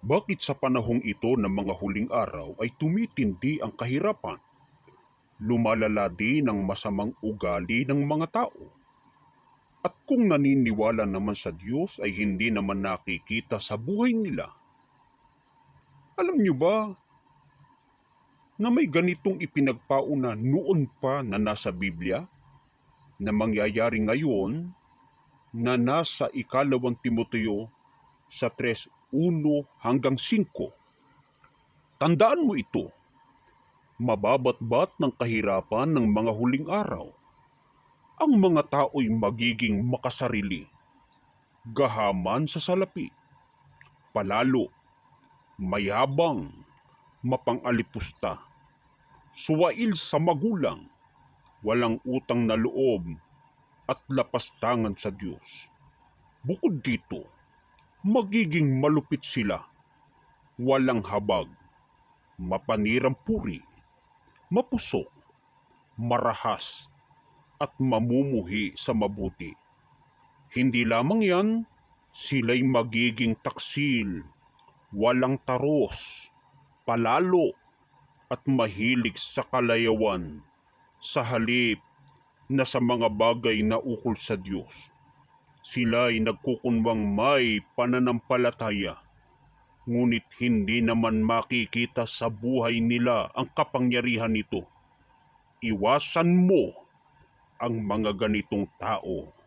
Bakit sa panahong ito ng mga huling araw ay tumitindi ang kahirapan? Lumalala din ang masamang ugali ng mga tao. At kung naniniwala naman sa Diyos ay hindi naman nakikita sa buhay nila. Alam niyo ba na may ganitong ipinagpauna noon pa na nasa Biblia na mangyayari ngayon na nasa ikalawang Timoteo sa 3.1 hanggang 5. Tandaan mo ito. Mababatbat ng kahirapan ng mga huling araw. Ang mga tao'y magiging makasarili. Gahaman sa salapi. Palalo. Mayabang. Mapangalipusta. Suwail sa magulang. Walang utang na loob at lapastangan sa Diyos. Bukod dito, magiging malupit sila. Walang habag, mapanirang puri, mapusok, marahas, at mamumuhi sa mabuti. Hindi lamang yan, sila'y magiging taksil, walang taros, palalo, at mahilig sa kalayawan, sa halip na sa mga bagay na ukol sa Diyos. Sila'y nagkukunwang may pananampalataya, ngunit hindi naman makikita sa buhay nila ang kapangyarihan nito. Iwasan mo ang mga ganitong tao